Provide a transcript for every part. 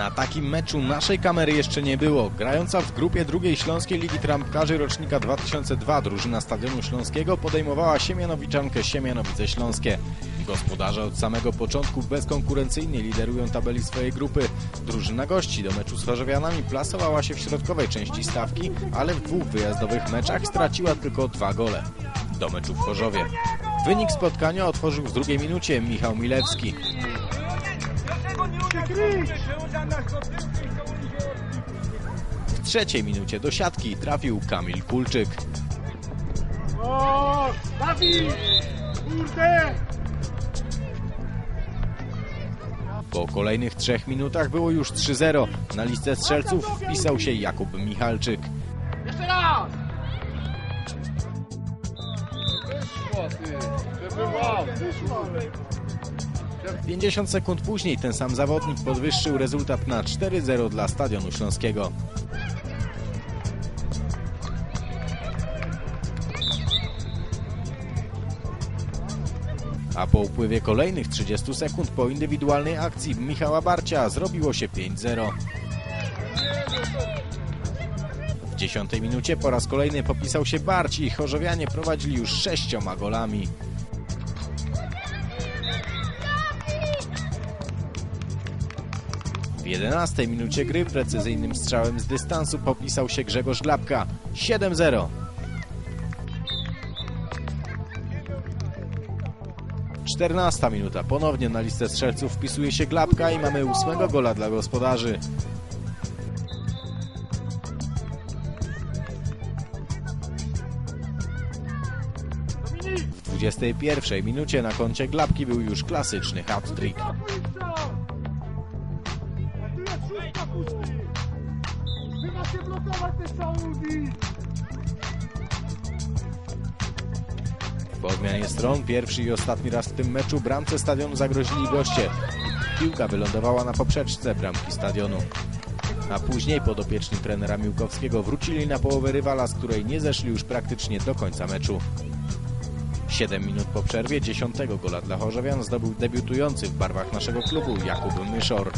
Na takim meczu naszej kamery jeszcze nie było. Grająca w grupie drugiej Śląskiej Ligi Trampkarzy rocznika 2002 drużyna Stadionu Śląskiego podejmowała Siemianowiczankę Siemianowice Śląskie. Gospodarze od samego początku bezkonkurencyjnie liderują tabeli swojej grupy. Drużyna gości do meczu z Chorzowianami plasowała się w środkowej części stawki, ale w dwóch wyjazdowych meczach straciła tylko dwa gole. Do meczu w Chorzowie. Wynik spotkania otworzył w drugiej minucie Michał Milewski. W trzeciej minucie do siatki trafił Kamil Kulczyk. O, Dawid! Kurde! Po kolejnych trzech minutach było już 3-0. Na listę strzelców wpisał się Jakub Michalczyk. Jeszcze raz! Wyszło ty! Wow! Wyszło! 50 sekund później ten sam zawodnik podwyższył rezultat na 4-0 dla Stadionu Śląskiego. A po upływie kolejnych 30 sekund po indywidualnej akcji Michała Barcia zrobiło się 5-0. W 10 minucie po raz kolejny popisał się Barci i Chorzowianie prowadzili już sześcioma golami. 11 minucie gry precyzyjnym strzałem z dystansu popisał się Grzegorz Glapka 7-0. Czternasta minuta. Ponownie na listę strzelców wpisuje się Glapka i mamy ósmego gola dla gospodarzy. W 21 minucie na koncie Glapki był już klasyczny hat-trick. Po odmianie stron pierwszy i ostatni raz w tym meczu bramce stadionu zagrozili goście. Piłka wylądowała na poprzeczce bramki stadionu. A później podopieczni trenera Miłkowskiego wrócili na połowę rywala, z której nie zeszli już praktycznie do końca meczu. 7 minut po przerwie 10 gola dla Chorzowian zdobył debiutujący w barwach naszego klubu Jakub Myszor.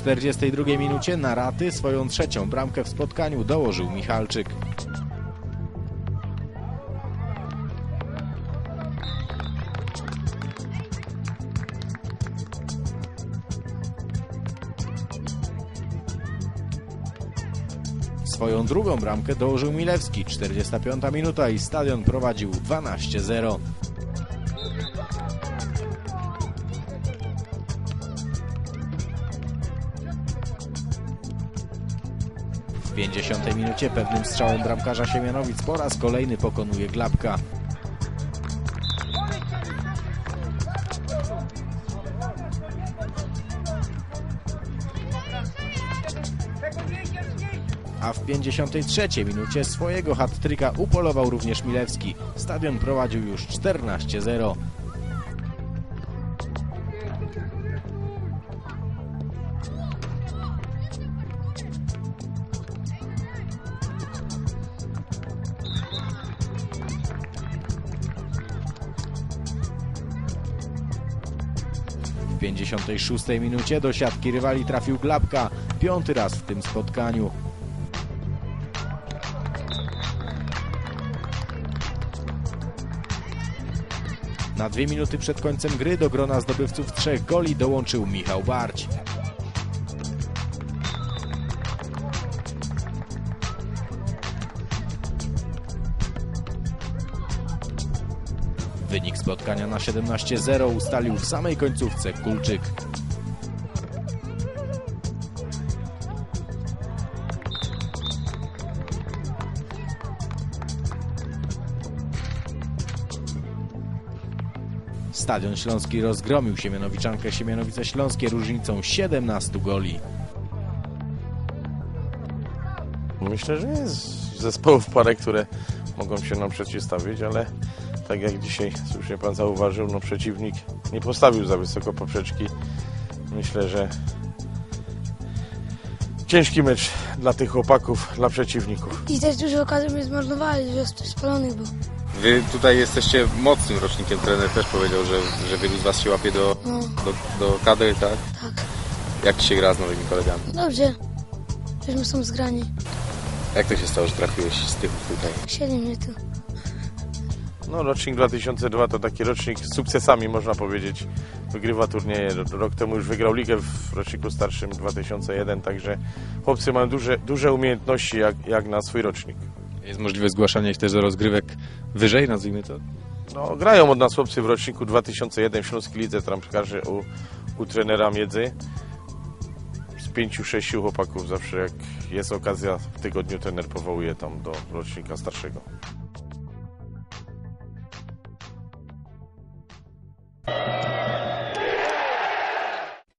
42 minucie na raty swoją trzecią bramkę w spotkaniu dołożył Michalczyk. Swoją drugą bramkę dołożył Milewski. 45 minuta i stadion prowadził 12-0. 50 minucie pewnym strzałem bramkarza Siemianowic po raz kolejny pokonuje Glapka. A w 53 minucie swojego hat-tricka upolował również Milewski. Stadion prowadził już 14-0. 56 minucie do siatki rywali trafił Glapka, piąty raz w tym spotkaniu. Na dwie minuty przed końcem gry do grona zdobywców trzech goli dołączył Michał Barć. Wynik spotkania na 17-0 ustalił w samej końcówce Kulczyk. Stadion Śląski rozgromił Siemianowiczankę Siemianowice Śląskie różnicą 17 goli. Myślę, że jest zespołów parę, które mogą się nam przeciwstawić, ale tak jak dzisiaj słusznie Pan zauważył, no przeciwnik nie postawił za wysoko poprzeczki. Myślę, że ciężki mecz dla tych chłopaków, dla przeciwników. I też dużo okazji mnie zmarnowali, dużo spalonych było. Wy tutaj jesteście mocnym rocznikiem, trener też powiedział, że, że wielu z Was się łapie do, No, do, do kadry, tak? tak. Jak Ci się gra z nowymi kolegami? Dobrze. Żeśmy są zgrani. Jak to się stało, że trafiłeś z tych tutaj? Siedzi mnie tu. No, rocznik 2002 to taki rocznik z sukcesami, można powiedzieć. Wygrywa turnieje. Rok temu już wygrał ligę w roczniku starszym 2001, także chłopcy mają duże, duże umiejętności jak, jak na swój rocznik. Jest możliwe zgłaszanie ich też do rozgrywek wyżej, nazwijmy to? No, grają od nas chłopcy w roczniku 2001 w Śląskiej Lidze Trampkarzy u, u trenera Miedzy. Pięciu, sześciu chłopaków zawsze jak jest okazja w tygodniu trener powołuje tam do rocznika starszego.